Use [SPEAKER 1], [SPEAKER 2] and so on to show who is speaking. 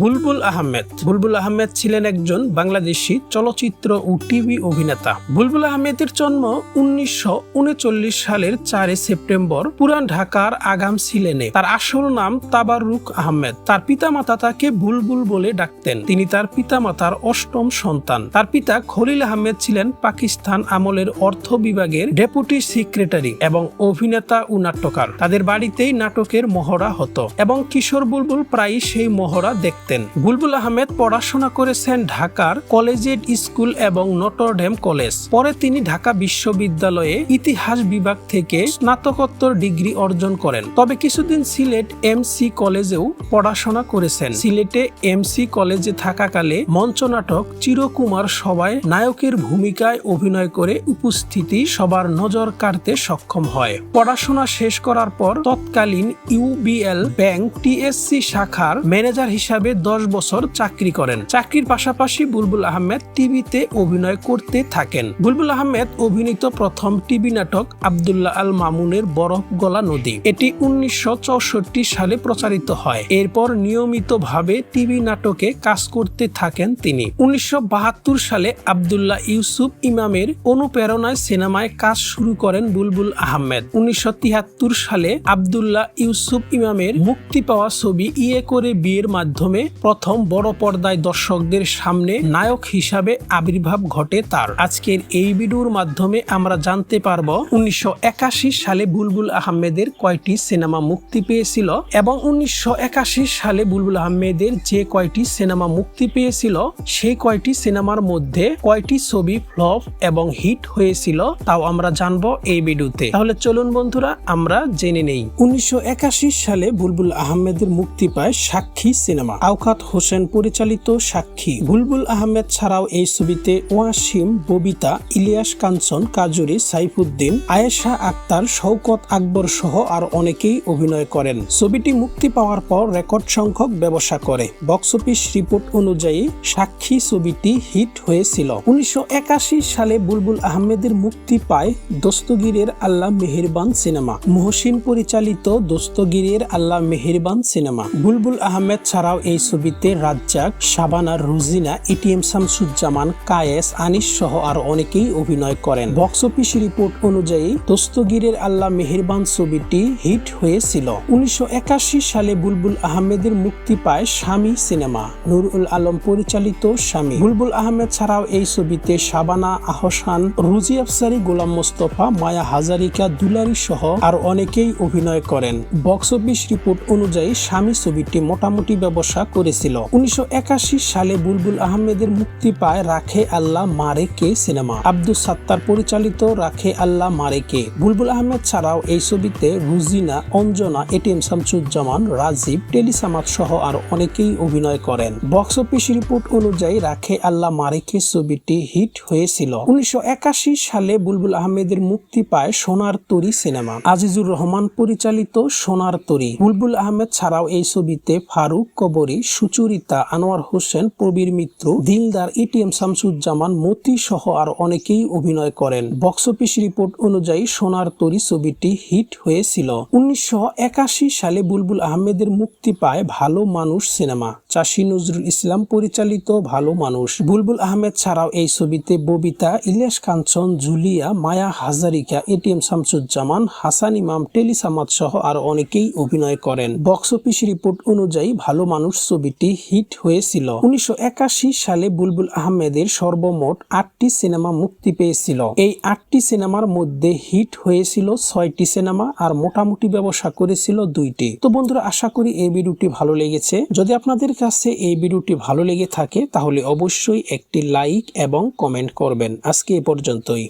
[SPEAKER 1] বুলবুল আহমেদ। বুলবুল আহমেদ ছিলেন একজন বাংলাদেশি চলচ্চিত্র ও টিভি অভিনেতা। বুলবুল আহমেদের জন্ম উনিশশো সালের চারে সেপ্টেম্বর পুরান ঢাকার আগাম সিলেনে। তার আসল নাম তাবারুক আহমেদ। তার পিতামাতা তাকে বুলবুল বলে ডাকতেন। তিনি তার পিতামাতার অষ্টম সন্তান। তার পিতা খলিল আহমেদ ছিলেন পাকিস্তান আমলের অর্থ বিভাগের ডেপুটি সেক্রেটারি এবং অভিনেতা ও নাট্যকার। তাদের বাড়িতেই নাটকের মহড়া হতো এবং কিশোর বুলবুল প্রায়ই সেই মহড়া দেখতেন বুলবুল আহমেদ পড়াশোনা করেছেন ঢাকার কলেজিয়েট স্কুল এবং নটরডেম কলেজ। পরে তিনি ঢাকা বিশ্ববিদ্যালয়ে ইতিহাস বিভাগ থেকে স্নাতকোত্তর ডিগ্রি অর্জন করেন। তবে কিছুদিন সিলেট এমসি কলেজেও পড়াশোনা করেছেন। সিলেটে এমসি কলেজে থাকাকালে মঞ্চনাটক চিরকুমার সবাই নায়কের ভূমিকায় অভিনয় করে উপস্থিতি সবার নজর কাড়তে সক্ষম হয়। পড়াশোনা শেষ করার পর তৎকালীন ইউবিএল ব্যাংক টিএসসি শাখার ম্যানেজার হিসাবে দশ বছর চাকরি করেন। চাকরির পাশাপাশি বুলবুল আহমেদ টিভিতে অভিনয় করতে থাকেন। বুলবুল আহমেদ অভিনীত প্রথম টিভি নাটক আবদুল্লাহ আল মামুনের বরফ গলা নদী। এটি উনিশশো সালে প্রচারিত হয়। এরপর নিয়মিতভাবে টিভি নাটকে কাজ করতে থাকেন তিনি। উনিশশো বাহাত্তর সালে আবদুল্লাহ ইউসুফ ইমামের অনুপ্রেরণায় সিনেমায় কাজ শুরু করেন বুলবুল আহমেদ। উনিশশো তিয়াত্তর সালে আবদুল্লাহ ইউসুফ ইমামের মুক্তি পাওয়া ছবি ইয়ে করে বিয়ের মাধ্যমে প্রথম বড় পর্দায় দর্শকদের সামনে নায়ক হিসাবে আবির্ভাব ঘটে তার। আজকের এই ভিডিওর মাধ্যমে আমরা জানতে পারব উনিশশো সালে বুলবুল আহমেদের কয়টি সিনেমা মুক্তি পেয়েছিল এবং উনিশশো একাশি সালে বুলবুল আহমেদের যে কয়টি সিনেমা মুক্তি পেয়েছিল, সেই কয়টি সিনেমার মধ্যে কয়টি ছবি ফ্লপ এবং হিট হয়েছিল তাও আমরা জানব এই ভিডিওতে। তাহলে চলুন বন্ধুরা, আমরা জেনে নেই। উনিশশো একাশি সালে বুলবুল আহমেদের মুক্তি পায় সাক্ষী সিনেমা। আওকাত হোসেন পরিচালিত সাক্ষী। বুলবুল আহমেদ ছাড়াও এই ছবিতে ওয়াসিম, ববিতা, ইলিয়াস কাঞ্চন, কাজুরি, সাইফুদ্দিন, আয়েশা আক্তার, শওকত আকবর সহ আর অনেকেই অভিনয় করেন। ছবিটি মুক্তি পাওয়ার পর রেকর্ড সংখ্যক ব্যবসা করে। বক্স অফিস রিপোর্ট অনুযায়ী সাক্ষী ছবিটি হিট হয়েছিল। উনিশশো একাশি সালে বুলবুল আহমেদের মুক্তি পায় দস্তগীরের আল্লাহ মেহেরবান সিনেমা। মহসিন পরিচালিত দস্তগীরের আল্লাহ মেহেরবান সিনেমা। বুলবুল আহমেদ ছাড়াও এই ছবিতে রাজ্জাক, শাবানা, রুজিনা এটিএম শামসুজ্জামান, কায়েস, আনিস সহ আর অনেকেই অভিনয় করেন। বক্স অফিস রিপোর্ট অনুযায়ী দস্তগীরের আল্লাহ মেহেরবান ছবিটি হিট হয়েছিল। উনিশশো সালে বুলবুল আহমেদের মুক্তি পায় স্বামী সিনেমা। নুরুল আলম পরিচালিত স্বামী। বুলবুল আহমেদ ছাড়াও এই ছবিতে শাবানা, আহসান, রুজি আফসারি, গোলাম মোস্তফা, মায়া হাজারিকা, দুলারি সহ আর অনেকেই অভিনয় করেন। বক্স অফিস রিপোর্ট অনুযায়ী স্বামী ছবিটি মোটামুটি ব্যবসা করেছিল। উনিশশো একাশি সালে বুলবুল আহমেদের মুক্তি পায় রাখে আল্লাহ মারে কে সিনেমা। আব্দুল সাত্তার পরিচালিত রাখে আল্লাহ মারে কে। বুলবুল আহমেদ ছাড়াও এই ছবিতে রুজিনা, অঞ্জনা এটিএম শামসুজ্জামান, রাজীব টেলিসামাত সহ আর অনেকেই অভিনয় করেন। বক্স অফিস রিপোর্ট অনুযায়ী রাখে আল্লাহ মারেকে ছবিটি হিট হয়েছিল। উনিশশো একাশি সালে বুলবুল আহমেদের মুক্তি পায় সোনার তরি সিনেমা। আজিজুর রহমান পরিচালিত সোনার তরি। বুলবুল আহমেদ ছাড়াও এই ছবিতে ফারুক কবরী সুচরিতা আনোয়ার হোসেন, প্রবীর মিত্র, দিলদার এটিএম শামসুজ্জামান, মতি সহ আর অনেকেই অভিনয় করেন। বক্স অফিস রিপোর্ট অনুযায়ী সোনার তরি ছবিটি হিট হয়েছিল। উনিশশো একাশি সালে বুলবুল আহমেদের মুক্তি পায় ভালো মানুষ সিনেমা। চাষী নজরুল ইসলাম পরিচালিত ভালো মানুষ। বুলবুল আহমেদ ছাড়াও এই ছবিতে ববিতা, ইলিয়াস কাঞ্চন জুলিয়া, মায়া হাজারিকা, এটিএম শামসুজ্জামান, হাসান ইমাম টেলিসামাদ সহ আর অনেকেই অভিনয় করেন। বক্স অফিস রিপোর্ট অনুযায়ী ভালো মানুষ ছবিটি হিট হয়েছিল। উনিশশো একাশি সালে বুলবুল আহমেদের সর্বমোট আটটি সিনেমা মুক্তি পেয়েছিল। এই আটটি সিনেমার মধ্যে হিট হয়েছিল ছয়টি সিনেমা আর মোটামুটি ব্যবসা করেছিল দুইটি। তো বন্ধুরা, আশা করি এই ভিডিওটি ভালো লেগেছে। যদি আপনাদের কাছে এই ভিডিওটি ভালো লেগে থাকে, তাহলে অবশ্যই একটি লাইক এবং কমেন্ট করবেন। আজকে এ পর্যন্তই।